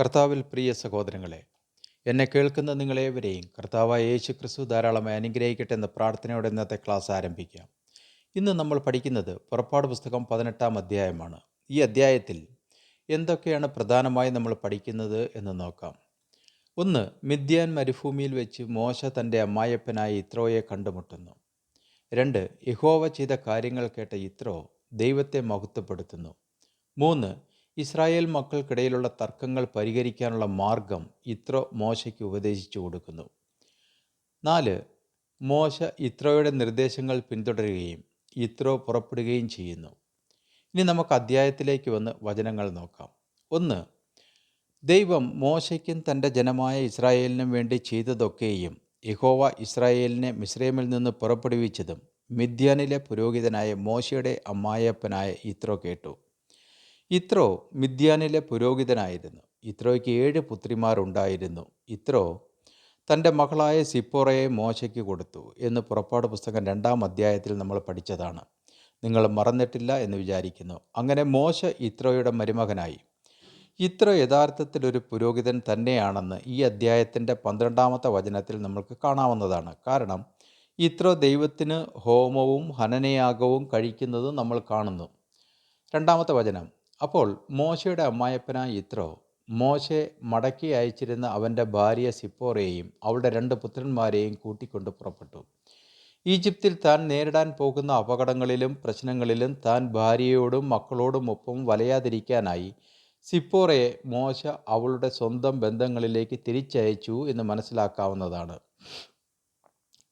കർത്താവിൽ പ്രിയ സഹോദരങ്ങളെ എന്നെ കേൾക്കുന്ന നിങ്ങളേവരെയും കർത്താവായ യേശു ക്രിസ്തു ധാരാളമായി അനുഗ്രഹിക്കട്ടെ എന്ന പ്രാർത്ഥനയോടെ ഇന്നത്തെ ക്ലാസ് ആരംഭിക്കാം. ഇന്ന് നമ്മൾ പഠിക്കുന്നത് പുറപ്പാട് പുസ്തകം പതിനെട്ടാം അധ്യായമാണ്. ഈ അധ്യായത്തിൽ എന്തൊക്കെയാണ് പ്രധാനമായി നമ്മൾ പഠിക്കുന്നത് എന്ന് നോക്കാം. ഒന്ന് മിഥ്യാൻ മരുഭൂമിയിൽ വെച്ച് മോശ തന്റെ അമ്മായപ്പനായ ഇത്രോയെ കണ്ടുമുട്ടുന്നു. രണ്ട് യഹോവ ചെയ്ത കാര്യങ്ങൾ കേട്ട ഇത്രോ ദൈവത്തെ മഹത്വപ്പെടുത്തുന്നു. മൂന്ന് ഇസ്രായേൽ മക്കൾക്കിടയിലുള്ള തർക്കങ്ങൾ പരിഹരിക്കാനുള്ള മാർഗം ഇത്ര മോശയ്ക്ക് ഉപദേശിച്ചു കൊടുക്കുന്നു. നാല് മോശ ഇത്രോയുടെ നിർദ്ദേശങ്ങൾ പിന്തുടരുകയും ഇത്രോ പുറപ്പെടുകയും ചെയ്യുന്നു. ഇനി നമുക്ക് അധ്യായത്തിലേക്ക് വന്ന് വചനങ്ങൾ നോക്കാം. ഒന്ന് ദൈവം മോശയ്ക്കും തന്റെ ജനമായ ഇസ്രായേലിനും വേണ്ടി ചെയ്തതൊക്കെയും യഹോവ ഇസ്രായേലിനെ മിസ്രൈമിൽ നിന്ന് പുറപ്പെടുവിച്ചതും മിദ്യാനിലെ പുരോഹിതനായ മോശയുടെ അമ്മായപ്പനായ ഇത്രോ കേട്ടു. ഇത്രോ മിദ്യാനിലെ പുരോഹിതനായിരുന്നു. ഇത്രോയ്ക്ക് ഏഴ് പുത്രിമാരുണ്ടായിരുന്നു. ഇത്രോ തന്റെ മകളായ സിപ്പോറയെ മോശയ്ക്ക് കൊടുത്തു എന്ന് പുറപ്പാട് പുസ്തകം രണ്ടാം അധ്യായത്തിൽ നമ്മൾ പഠിച്ചതാണ്. നിങ്ങൾ മറന്നിട്ടില്ല എന്ന് വിചാരിക്കുന്നു. അങ്ങനെ മോശ ഇത്രോയുടെ മരുമകനായി. ഇത്രോ യഥാർത്ഥത്തിൽ ഒരു പുരോഹിതൻ തന്നെയാണെന്ന് ഈ അധ്യായത്തിന്റെ പന്ത്രണ്ടാമത്തെ വചനത്തിൽ നമ്മൾക്ക് കാണാവുന്നതാണ്. കാരണം ഇത്രോ ദൈവത്തിന് ഹോമവും ഹനനയാഗവും കഴിക്കുന്നത് നമ്മൾ കാണുന്നു. രണ്ടാമത്തെ വചനം. അപ്പോൾ മോശയുടെ അമ്മായപ്പനായ ഇത്രോ മോശെ മടക്കി അയച്ചിരുന്ന അവന്റെ ഭാര്യ സിപ്പോറയെയും അവളുടെ രണ്ട് പുത്രന്മാരെയും കൂട്ടിക്കൊണ്ട് പുറപ്പെട്ടു. ഈജിപ്തിൽ താൻ നേരിടാൻ പോകുന്ന അപകടങ്ങളിലും പ്രശ്നങ്ങളിലും താൻ ഭാര്യയോടും മക്കളോടും ഒപ്പം വലയാതിരിക്കാനായി സിപ്പോറയെ മോശ അവളുടെ സ്വന്തം ബന്ധങ്ങളിലേക്ക് തിരിച്ചയച്ചു എന്ന് മനസ്സിലാക്കാവുന്നതാണ്.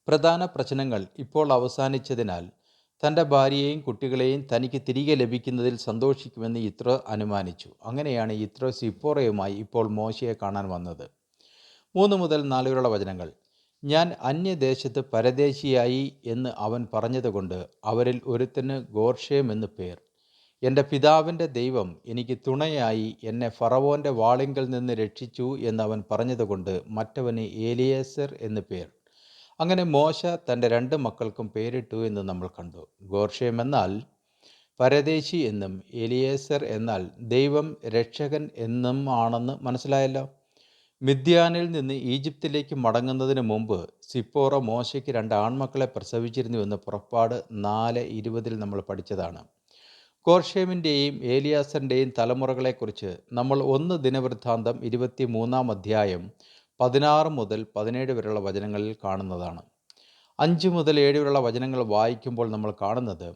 പ്രധാന പ്രശ്നങ്ങൾ ഇപ്പോൾ അവസാനിച്ചതിനാൽ തന്റെ ഭാര്യയെയും കുട്ടികളെയും തനിക്ക് തിരികെ ലഭിക്കുന്നതിൽ സന്തോഷിക്കുമെന്ന് ഇത്ര അനുമാനിച്ചു. അങ്ങനെയാണ് ഇത്ര സിപ്പോറയുമായി ഇപ്പോൾ മോശയെ കാണാൻ വന്നത്. മൂന്ന് മുതൽ നാല് വചനങ്ങൾ. ഞാൻ അന്യദേശത്ത് പരദേശിയായി എന്ന് അവൻ പറഞ്ഞതുകൊണ്ട് അവരിൽ ഒരുത്തന് ഗോർഷേം എന്ന് പേർ. എന്റെ പിതാവിന്റെ ദൈവം എനിക്ക് തുണയായി എന്നെ ഫറവോന്റെ വാളിങ്കൽ നിന്ന് രക്ഷിച്ചു എന്ന് അവൻ പറഞ്ഞതുകൊണ്ട് മറ്റവന് ഏലിയേസർ എന്ന് പേർ. അങ്ങനെ മോശ തന്റെ രണ്ട് മക്കൾക്കും പേരിട്ടു എന്ന് നമ്മൾ കണ്ടു. ഗോർഷേം എന്നാൽ പരദേശി എന്നും എലിയേസർ എന്നാൽ ദൈവം രക്ഷകൻ എന്നും ആണെന്ന് മനസ്സിലായല്ലോ. മിദ്യാനിൽ നിന്ന് ഈജിപ്തിലേക്ക് മടങ്ങുന്നതിന് മുമ്പ് സിപ്പോറ മോശയ്ക്ക് രണ്ട് ആൺമക്കളെ പ്രസവിച്ചിരുന്നു പ്രസവിച്ചിരുന്നുവെന്ന് പുറപ്പാട് നാല് ഇരുപതിൽ നമ്മൾ പഠിച്ചതാണ്. കോർഷേമിന്റെയും ഏലിയാസറിന്റെയും തലമുറകളെക്കുറിച്ച് നമ്മൾ ഒന്ന് ദിനവൃത്താന്തം ഇരുപത്തി മൂന്നാം അധ്യായം പതിനാറ് മുതൽ പതിനേഴ് വരെയുള്ള വചനങ്ങളിൽ കാണുന്നതാണ്. അഞ്ച് മുതൽ ഏഴ് വരെയുള്ള വചനങ്ങൾ വായിക്കുമ്പോൾ നമ്മൾ കാണുന്നത്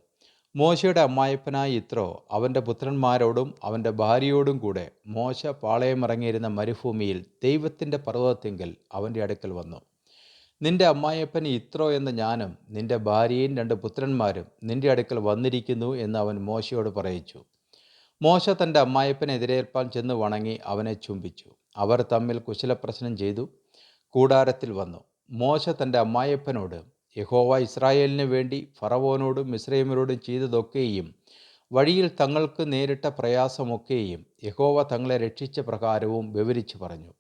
മോശയുടെ അമ്മായപ്പനായ ഇത്രോ അവന്റെ പുത്രന്മാരോടും അവന്റെ ഭാര്യയോടും കൂടെ മോശ പാളയമിറങ്ങിയിരുന്ന മരുഭൂമിയിൽ ദൈവത്തിന്റെ പർവതത്തെങ്കിൽ അവന്റെ അടുക്കൽ വന്നു. നിന്റെ അമ്മായപ്പൻ ഇത്രോ എന്ന ഞാനും നിന്റെ ഭാര്യയും രണ്ട് പുത്രന്മാരും നിന്റെ അടുക്കൽ വന്നിരിക്കുന്നു എന്ന് അവൻ മോശയോട് പറയിച്ചു. മോശ തന്റെ അമ്മായപ്പനെതിരേൽപ്പാൻ ചെന്ന് വണങ്ങി അവനെ ചുംബിച്ചു. അവർ തമ്മിൽ കുശലപ്രശ്നം ചെയ്തു. കൂടാരത്തിൽ വന്നു. മോശ തന്റെ അമ്മായപ്പനോട് യഹോവ ഇസ്രായേലിന് വേണ്ടി ഫറവോനോടും മിസ്രൈമരോടും ചെയ്തതൊക്കെയും വഴിയിൽ തങ്ങൾക്ക് നേരിട്ട പ്രയാസമൊക്കെയും യഹോവ തങ്ങളെ രക്ഷിച്ച പ്രകാരവും വിവരിച്ചു പറഞ്ഞു.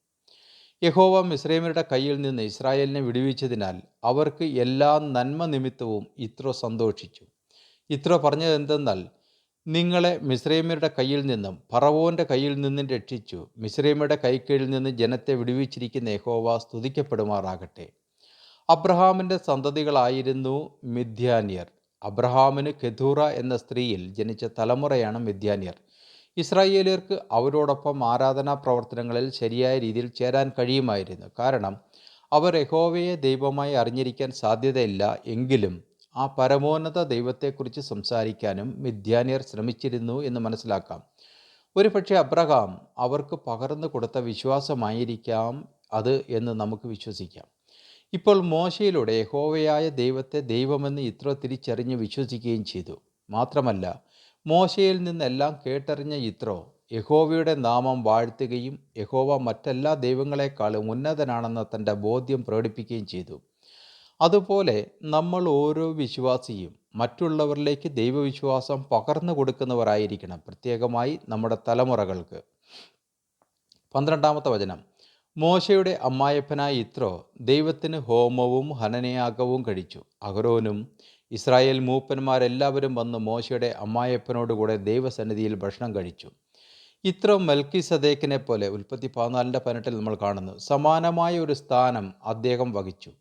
യഹോവ മിസ്രൈമരുടെ കയ്യിൽ നിന്ന് ഇസ്രായേലിനെ വിടുവിച്ചതിനാൽ അവർക്ക് എല്ലാ നന്മ നിമിത്തവും ഇത്ര സന്തോഷിച്ചു. ഇത്ര പറഞ്ഞത് എന്തെന്നാൽ നിങ്ങളെ മിസ്രൈമ്യരുടെ കയ്യിൽ നിന്നും ഫറവോന്റെ കയ്യിൽ നിന്നും രക്ഷിച്ചു. മിസ്രൈമയുടെ കൈക്കീഴിൽ നിന്ന് ജനത്തെ വിടുവിച്ചിരിക്കുന്ന യഹോവ സ്തുതിക്കപ്പെടുമാറാകട്ടെ. അബ്രഹാമിന്റെ സന്തതികളായിരുന്നു മിഥ്യാനിയർ അബ്രഹാമിന് കെഥൂറ എന്ന സ്ത്രീയിൽ ജനിച്ച തലമുറയാണ് മിഥ്യാനിയർ ഇസ്രായേലിയർക്ക് അവരോടൊപ്പം ആരാധനാ പ്രവർത്തനങ്ങളിൽ ശരിയായ രീതിയിൽ ചേരാൻ കഴിയുമായിരുന്നു. കാരണം അവർ യഹോവയെ ദൈവമായി അറിഞ്ഞിരിക്കാൻ സാധ്യതയില്ല. എങ്കിലും ആ പരമോന്നത ദൈവത്തെക്കുറിച്ച് സംസാരിക്കാനും മിഥ്യാനിയർ ശ്രമിച്ചിരുന്നു എന്ന് മനസ്സിലാക്കാം. ഒരുപക്ഷെ അബ്രഹാം അവർക്ക് പകർന്നു കൊടുത്ത വിശ്വാസമായിരിക്കാം അത് എന്ന് നമുക്ക് വിശ്വസിക്കാം. ഇപ്പോൾ മോശയിലൂടെ യഹോവയായ ദൈവത്തെ ദൈവമെന്ന് ഇത്ര തിരിച്ചറിഞ്ഞ് വിശ്വസിക്കുകയും ചെയ്തു. മാത്രമല്ല മോശയിൽ നിന്നെല്ലാം കേട്ടറിഞ്ഞ ഇത്രോ യഹോവയുടെ നാമം വാഴ്ത്തുകയും യഹോവ മറ്റെല്ലാ ദൈവങ്ങളെക്കാളും ഉന്നതനാണെന്ന തന്റെ ബോധ്യം പ്രകടിപ്പിക്കുകയും ചെയ്തു. അതുപോലെ നമ്മൾ ഓരോ വിശ്വാസിയും മറ്റുള്ളവരിലേക്ക് ദൈവവിശ്വാസം പകർന്നു കൊടുക്കുന്നവരായിരിക്കണം പ്രത്യേകമായി നമ്മുടെ തലമുറകൾക്ക്. പന്ത്രണ്ടാമത്തെ വചനം. മോശയുടെ അമ്മായപ്പനായ ഇത്രോ ദൈവത്തിന് ഹോമവും ഹനനയാഗവും കഴിച്ചു. അഹരോനും ഇസ്രായേൽ മൂപ്പന്മാരെല്ലാവരും വന്ന് മോശയുടെ അമ്മായപ്പനോടുകൂടെ ദൈവസന്നിധിയിൽ ഭക്ഷണം കഴിച്ചു. ഇത്ര മൽക്കി സദേക്കിനെ പോലെ ഉൽപ്പത്തി പതിനാലിന്റെ പതിനെട്ടിൽ നമ്മൾ കാണുന്നു. സമാനമായ ഒരു സ്ഥാനം അദ്ദേഹം വഹിച്ചു.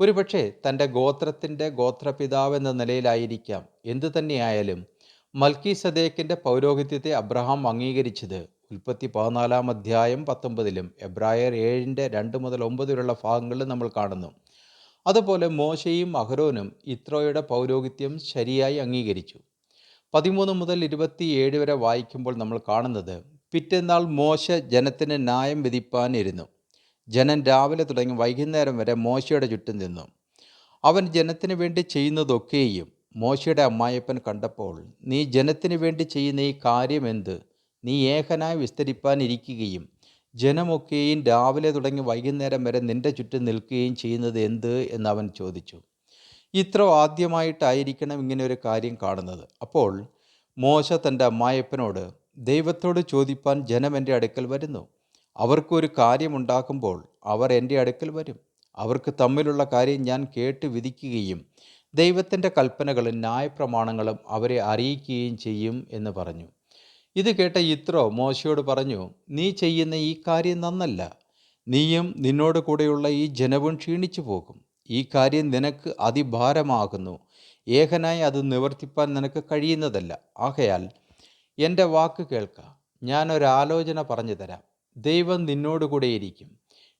ഒരുപക്ഷെ തന്റെ ഗോത്രത്തിന്റെ ഗോത്രപിതാവ് എന്ന നിലയിലായിരിക്കാം. എന്തു തന്നെയായാലും മൽക്കി സദേക്കിന്റെ പൗരോഹിത്യത്തെ അബ്രഹാം അംഗീകരിച്ചത് ഉൽപ്പത്തി പതിനാലാം അധ്യായം പത്തൊമ്പതിലും എബ്രായർ ഏഴിന്റെ രണ്ട് മുതൽ ഒമ്പത് വരെയുള്ള ഭാഗങ്ങളിൽ നമ്മൾ കാണുന്നു. അതുപോലെ മോശയും അഹ്റോനും ഇത്രോയുടെ പൗരോഹിത്യം ശരിയായി അംഗീകരിച്ചു. പതിമൂന്ന് മുതൽ ഇരുപത്തിയേഴ് വരെ വായിക്കുമ്പോൾ നമ്മൾ കാണുന്നത് പിറ്റേന്നാൾ മോശ ജനത്തിന് ന്യായം വിധിപ്പാനിരുന്നു. ജനം രാവിലെ തുടങ്ങി വൈകുന്നേരം വരെ മോശയുടെ ചുറ്റും നിന്നു. അവൻ ജനത്തിന് വേണ്ടി ചെയ്യുന്നതൊക്കെയും മോശയുടെ അമ്മായപ്പൻ കണ്ടപ്പോൾ നീ ജനത്തിന് വേണ്ടി ചെയ്യുന്ന ഈ കാര്യം എന്ത്? നീ ഏകനായി വിസ്തരിപ്പാനിരിക്കുകയും ജനമൊക്കെയും രാവിലെ തുടങ്ങി വൈകുന്നേരം വരെ നിന്റെ ചുറ്റും നിൽക്കുകയും ചെയ്യുന്നത് എന്ത്? എന്ന് അവൻ ചോദിച്ചു. ഇത്ര ആദ്യമായിട്ടായിരിക്കണം ഇങ്ങനെ ഒരു കാര്യം കാണുന്നത്. അപ്പോൾ മോശ തന്റെ അമ്മായപ്പനോട് ദൈവത്തോട് ചോദിപ്പാൻ ജനം എന്റെ അടുക്കൽ വരുന്നു. അവർക്കൊരു കാര്യമുണ്ടാക്കുമ്പോൾ അവർ എന്റെ അടുക്കൽ വരും. അവർക്ക് തമ്മിലുള്ള കാര്യം ഞാൻ കേട്ട് വിധിക്കുകയും ദൈവത്തിന്റെ കൽപ്പനകളും ന്യായപ്രമാണങ്ങളും അവരെ അറിയിക്കുകയും ചെയ്യും എന്ന് പറഞ്ഞു. ഇത് കേട്ട ഇത്രോ മോശയോട് പറഞ്ഞു നീ ചെയ്യുന്ന ഈ കാര്യം നന്നല്ല. നീയും നിന്നോട് കൂടെയുള്ള ഈ ജനവും ക്ഷീണിച്ചു പോകും. ഈ കാര്യം നിനക്ക് അതിഭാരമാകുന്നു. ഏകനായി അത് നിവർത്തിപ്പാൻ നിനക്ക് കഴിയുന്നതല്ല. ആകയാൽ എന്റെ വാക്ക് കേൾക്ക. ഞാനൊരാലോചന പറഞ്ഞു തരാം. ദൈവം നിന്നോടുകൂടെയിരിക്കും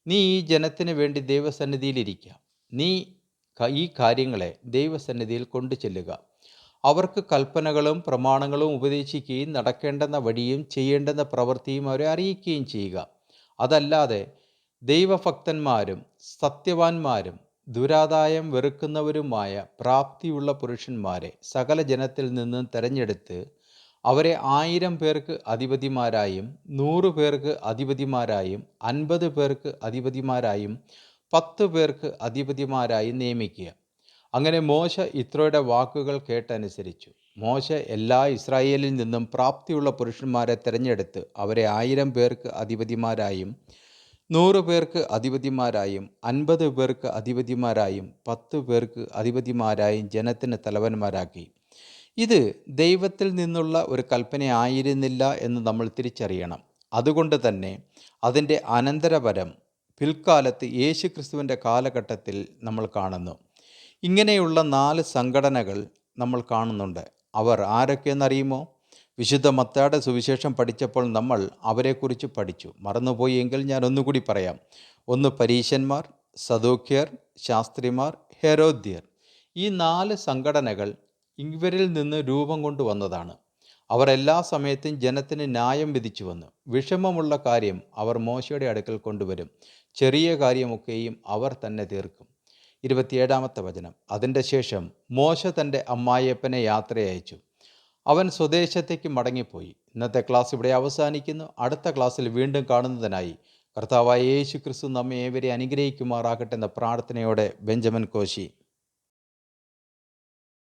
നീ ഈ ജനത്തിന് വേണ്ടി ദൈവസന്നിധിയിലിരിക്കാം നീ ഈ കാര്യങ്ങളെ ദൈവസന്നിധിയിൽ കൊണ്ടു ചെല്ലുക. അവർക്ക് കൽപ്പനകളും പ്രമാണങ്ങളും ഉപദേശിക്കുകയും നടക്കേണ്ടെന്ന വഴിയും ചെയ്യേണ്ടെന്ന പ്രവൃത്തിയും അവരെ അറിയിക്കുകയും ചെയ്യുക. അതല്ലാതെ ദൈവഭക്തന്മാരും സത്യവാന്മാരും ദുരാദായം വെറുക്കുന്നവരുമായ പ്രാപ്തിയുള്ള പുരുഷന്മാരെ സകല ജനത്തിൽ നിന്നും തെരഞ്ഞെടുത്ത് അവരെ ആയിരം പേർക്ക് അധിപതിമാരായും നൂറ് പേർക്ക് അധിപതിമാരായും അൻപത് പേർക്ക് അധിപതിമാരായും പത്ത് പേർക്ക് അധിപതിമാരായും നിയമിക്കുക. അങ്ങനെ മോശ ഇത്രോയുടെ വാക്കുകൾ കേട്ടനുസരിച്ചു. മോശ എല്ലാ ഇസ്രായേലിൽ നിന്നും പ്രാപ്തിയുള്ള പുരുഷന്മാരെ തിരഞ്ഞെടുത്ത് അവരെ ആയിരം പേർക്ക് അധിപതിമാരായും നൂറ് പേർക്ക് അധിപതിമാരായും അൻപത് പേർക്ക് അധിപതിമാരായും പത്ത് പേർക്ക് അധിപതിമാരായും ജനത്തിന് തലവന്മാരാക്കി. ഇത് ദൈവത്തിൽ നിന്നുള്ള ഒരു കൽപ്പനയായിരുന്നില്ല എന്ന് നമ്മൾ തിരിച്ചറിയണം. അതുകൊണ്ട് തന്നെ അതിന്റെ അനന്തരപരം പിൽക്കാലത്ത് യേശു ക്രിസ്തുവിന്റെ കാലഘട്ടത്തിൽ നമ്മൾ കാണുന്നു. ഇങ്ങനെയുള്ള നാല് സംഘടനകൾ നമ്മൾ കാണുന്നുണ്ട്. അവർ ആരൊക്കെയെന്നറിയുമോ? വിശുദ്ധ മത്താടെ സുവിശേഷം പഠിച്ചപ്പോൾ നമ്മൾ അവരെക്കുറിച്ച് പഠിച്ചു. മറന്നുപോയി എങ്കിൽ ഞാൻ ഒന്നുകൂടി പറയാം. ഒന്ന് പരീശന്മാർ സദൂക്യർ ശാസ്ത്രിമാർ ഹെരോദ്യർ. ഈ നാല് സംഘടനകൾ ഇവരിൽ നിന്ന് രൂപം കൊണ്ടുവന്നതാണ് അവർ എല്ലാ സമയത്തും ജനത്തിന് ന്യായം വിധിച്ചു വന്നു. വിഷമമുള്ള കാര്യം അവർ മോശയുടെ അടുക്കൽ കൊണ്ടുവരും. ചെറിയ കാര്യമൊക്കെയും അവർ തന്നെ തീർക്കും. ഇരുപത്തിയേഴാമത്തെ വചനം. അതിന്റെ ശേഷം മോശ തന്റെ അമ്മായിയപ്പനെ യാത്രയയച്ചു. അവൻ സ്വദേശത്തേക്ക് മടങ്ങിപ്പോയി. ഇന്നത്തെ ക്ലാസ് ഇവിടെ അവസാനിക്കുന്നു. അടുത്ത ക്ലാസ്സിൽ വീണ്ടും കാണുന്നതിനായി കർത്താവായ യേശു ക്രിസ്തു നമ്മെ ഏവരെ അനുഗ്രഹിക്കുമാറാകട്ടെ എന്ന പ്രാർത്ഥനയോടെ ബെഞ്ചമിൻ കോശി.